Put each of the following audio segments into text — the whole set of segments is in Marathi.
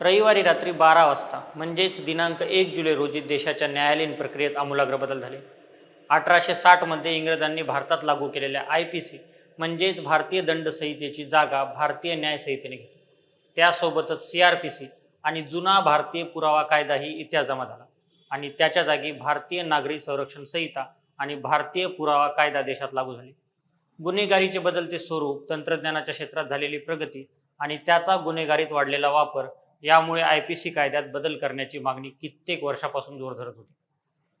रविवारी रात्री बारा वाजता म्हणजेच दिनांक एक जुलै रोजी देशाच्या न्यायालयीन प्रक्रियेत आमूलाग्र बदल झाले. अठराशे साठमध्ये इंग्रजांनी भारतात लागू केलेल्या आय पी सी म्हणजेच भारतीय दंड संहितेची जागा भारतीय न्याय संहितेने घेतली. त्यासोबतच सी आर पी सी आणि जुना भारतीय पुरावा कायदाही इतिहास जमा झाला आणि त्याच्या जागी भारतीय नागरी संरक्षण संहिता आणि भारतीय पुरावा कायदा देशात लागू झाले. गुन्हेगारीचे बदलते स्वरूप तंत्रज्ञानाच्या क्षेत्रात झालेली प्रगती आणि त्याचा गुन्हेगारीत वाढलेला वापर यामुळे आय पी सी कायद्यात बदल करण्याची मागणी कित्येक वर्षापासून जोर धरत होती.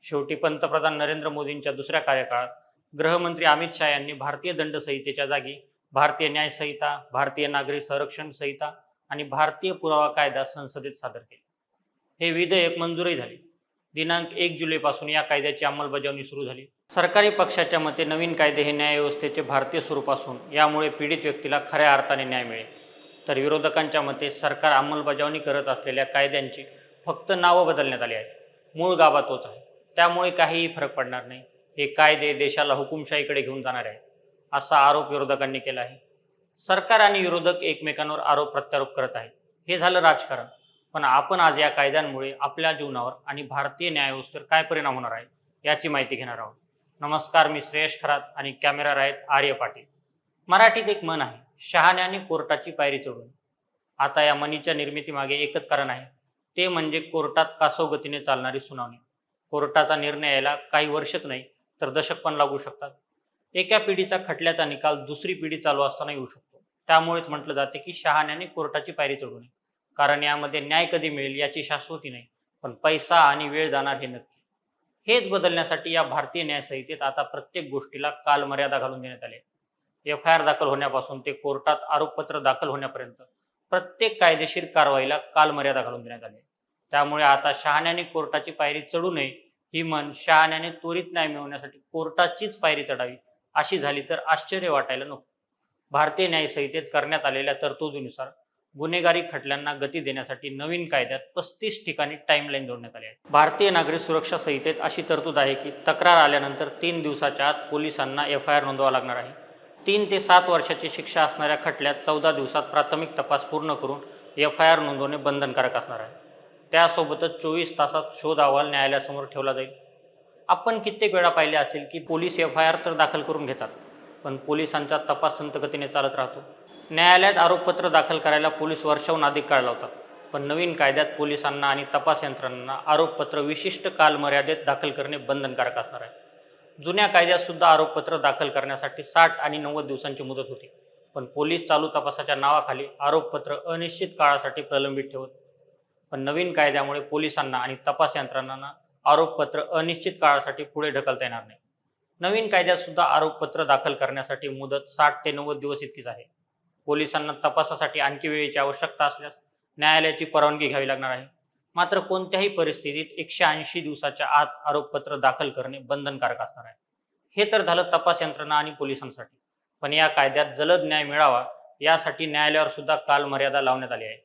शेवटी पंतप्रधान नरेंद्र मोदींच्या दुसऱ्या कार्यकाळात गृहमंत्री अमित शहा यांनी भारतीय दंड संहितेच्या जागी भारतीय न्याय संहिता भारतीय नागरी संरक्षण संहिता आणि भारतीय पुरावा कायदा संसदेत सादर केले. हे विधेयक मंजूरही झाले. दिनांक एक जुलैपासून या कायद्याची अंमलबजावणी सुरू झाली. सरकारी पक्षाच्या मते नवीन कायदे हे न्यायव्यवस्थेचे भारतीय स्वरूप असून यामुळे पीडित व्यक्तीला खऱ्या अर्थाने न्याय मिळेल. तर विरोधकांच्या मते सरकार अंमलबजावणी करत असलेल्या कायद्यांची फक्त नावं बदलण्यात आली आहेत. मूळ गाभा तोच आहे. त्यामुळे काहीही फरक पडणार नाही. हे कायदे देशाला हुकुमशाहीकडे घेऊन जाणार आहे असा आरोप विरोधकांनी केला आहे. सरकार आणि विरोधक एकमेकांवर आरोप प्रत्यारोप करत आहेत. हे झालं राजकारण. पण आपण आज या कायद्यांमुळे आपल्या जीवनावर आणि भारतीय न्यायव्यवस्थेवर काय परिणाम होणार आहे याची माहिती घेणार आहोत. नमस्कार मी श्रेयश खरात आणि कॅमेरा आहेत आर्य पाटील. मराठीत एक मन आहे शहाण्याने कोर्टाची पायरी चढून. आता या मनीच्या निर्मितीमागे एकच कारण आहे. ते म्हणजे कोर्टात कासवगतीने चालणारी सुनावणी. कोर्टाचा निर्णय यायला काही वर्षच नाही तर दशक पण लागू शकतात. एका पिढीचा खटल्याचा निकाल दुसरी पिढी चालू असताना येऊ शकतो. त्यामुळेच म्हटलं जाते की शहाण्याने कोर्टाची पायरी चढू नये कारण यामध्ये न्याय कधी मिळेल याची शाश्वती नाही पण पैसा आणि वेळ जाणार हे नक्की. हेच बदलण्यासाठी या भारतीय न्यायसंहितेत आता प्रत्येक गोष्टीला कालमर्यादा घालून देण्यात आली एफ आय आर दाखल होण्यापासून ते कोर्टात आरोपपत्र दाखल होण्यापर्यंत प्रत्येक कायदेशीर कारवाईला कालमर्यादा घालून देण्यात आली त्यामुळे आता शहाण्याने कोर्टाची पायरी चढू नये ही मन शहाण्याने त्वरित न्याय मिळवण्यासाठी कोर्टाचीच पायरी चढावी अशी झाली तर आश्चर्य वाटायला नको. भारतीय न्याय संहितेत करण्यात आलेल्या तरतुदीनुसार गुन्हेगारी खटल्यांना गती देण्यासाठी नवीन कायद्यात पस्तीस ठिकाणी टाईमलाईन जोडण्यात आली आहे. भारतीय नागरी सुरक्षा संहितेत अशी तरतूद आहे की तक्रार आल्यानंतर तीन दिवसाच्या आत पोलिसांना एफ आय आर नोंदवावा लागणार आहे. तीन ते सात वर्षाची शिक्षा असणाऱ्या खटल्यात चौदा दिवसात प्राथमिक तपास पूर्ण करून एफ आय आर नोंदवणे बंधनकारक असणार आहे. त्यासोबतच चोवीस तासात शोध अहवाल न्यायालयासमोर ठेवला जाईल. आपण कित्येक वेळा पाहिले असेल की पोलीस एफ आय आर तर दाखल करून घेतात पण पोलिसांचा तपास संतगतीने चालत राहतो. न्यायालयात आरोपपत्र दाखल करायला पोलीस वर्षाहून अधिक काळ लावतात पण नवीन कायद्यात पोलिसांना आणि तपास यंत्रणांना आरोपपत्र विशिष्ट कालमर्यादेत दाखल करणे बंधनकारक असणार आहे. जुन्या कायद्यात सुद्धा आरोपपत्र दाखल करण्यासाठी साठ आणि नव्वद दिवसांची मुदत होती. पण पोलीस चालू तपासाच्या नावाखाली आरोपपत्र अनिश्चित काळासाठी प्रलंबित ठेवत पण नवीन कायद्यामुळे पोलिसांना आणि तपास यंत्रणांना आरोपपत्र अनिश्चित काळासाठी पुढे ढकलता येणार नाही. नवीन कायद्यात सुद्धा आरोपपत्र दाखल करण्यासाठी मुदत साठ ते नव्वद दिवस इतकीच आहे. पोलिसांना तपासासाठी आणखी वेळेची आवश्यकता असल्यास न्यायालयाची परवानगी घ्यावी लागणार आहे. मात्र कोणत्याही परिस्थितीत एकशे ऐंशी दिवसाच्या आत आरोपपत्र दाखल करणे बंधनकारक असणार आहे. हे तर झालं तपास यंत्रणा आणि पोलिसांसाठी. पण या कायद्यात जलद न्याय मिळावा यासाठी न्यायालयावर सुद्धा काल मर्यादा लावण्यात आली आहे.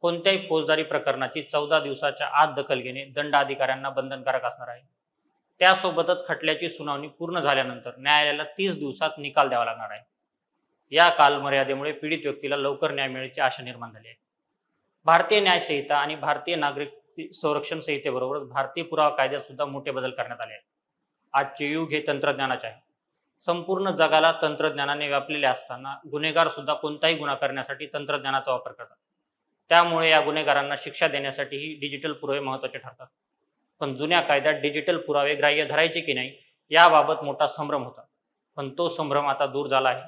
कोणत्याही फौजदारी प्रकरणाची चौदा दिवसाच्या आत दखल घेणे दंड अधिकाऱ्यांना बंधनकारक असणार आहे. त्यासोबतच खटल्याची सुनावणी पूर्ण झाल्यानंतर न्यायालयाला तीस दिवसात निकाल द्यावा लागणार आहे. या कालमर्यादेमुळे पीडित व्यक्तीला लवकर न्याय मिळण्याची आशा निर्माण झाली आहे. भारतीय न्याय संहिता आणि भारतीय नागरिक संरक्षण संहितेबरोबरच भारतीय पुरावा कायद्यात सुद्धा मोठे बदल करण्यात आले आहेत. आजचे युग हे तंत्रज्ञानाचे आहे. संपूर्ण जगाला तंत्रज्ञानाने व्यापलेले असताना गुन्हेगार सुद्धा कोणताही गुन्हा करण्यासाठी तंत्रज्ञानाचा वापर करतात. त्यामुळे या गुन्हेगारांना शिक्षा देण्यासाठीही डिजिटल पुरावे महत्त्वाचे ठरतात. पण जुन्या कायद्यात डिजिटल पुरावे ग्राह्य धरायचे की नाही याबाबत मोठा संभ्रम होता. पण तो संभ्रम आता दूर झाला आहे.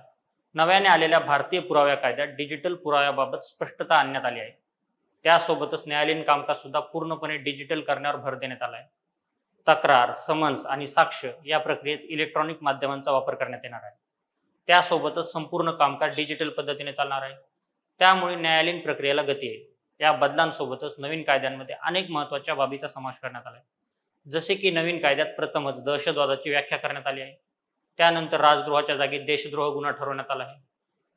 नव्याने आलेल्या भारतीय पुराव्या कायद्यात डिजिटल पुराव्याबाबत स्पष्टता आणण्यात आली आहे. त्यासोबतच न्यायालयीन कामकाज सुद्धा पूर्णपणे डिजिटल करण्यावर भर देण्यात आला आहे तक्रार समन्स आणि साक्ष या प्रक्रियेत इलेक्ट्रॉनिक माध्यमांचा वापर करण्यात येणार आहे. त्यासोबतच संपूर्ण कामकाज डिजिटल पद्धतीने चालणार आहे. त्यामुळे न्यायालयीन प्रक्रियेला गती येईल या बदलांसोबतच नवीन कायद्यांमध्ये अनेक महत्त्वाच्या बाबीचा समावेश करण्यात आला आहे जसे की नवीन कायद्यात प्रथमच दहशतवादाची व्याख्या करण्यात आली आहे. त्यानंतर राजद्रोहाच्या जागी देशद्रोह गुन्हा ठरवण्यात आला आहे.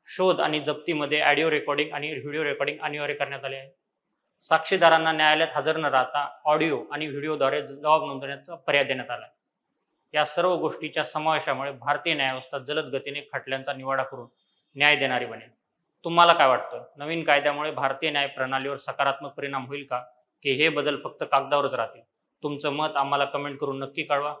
शोध आणि जप्तीमध्ये ऑडिओ रेकॉर्डिंग आणि व्हिडिओ रेकॉर्डिंग अनिवार्य करण्यात आले आहे. साक्षीदारांना न्यायालयात हजर न राहता ऑडिओ आणि व्हिडिओद्वारे जबाब नोंदवण्याचा पर्याय देण्यात आला या सर्व गोष्टीच्या समावेशामुळे भारतीय न्यायव्यवस्था जलद गतीने खटल्यांचा निवाडा करून न्याय देणारी बनेल. तुम्हाला काय वाटतं? नवीन कायद्यामुळे भारतीय न्याय प्रणालीवर सकारात्मक परिणाम होईल का? की हे बदल फक्त कागदावरच राहतील? तुमचं मत आम्हाला कमेंट करून नक्की कळवा.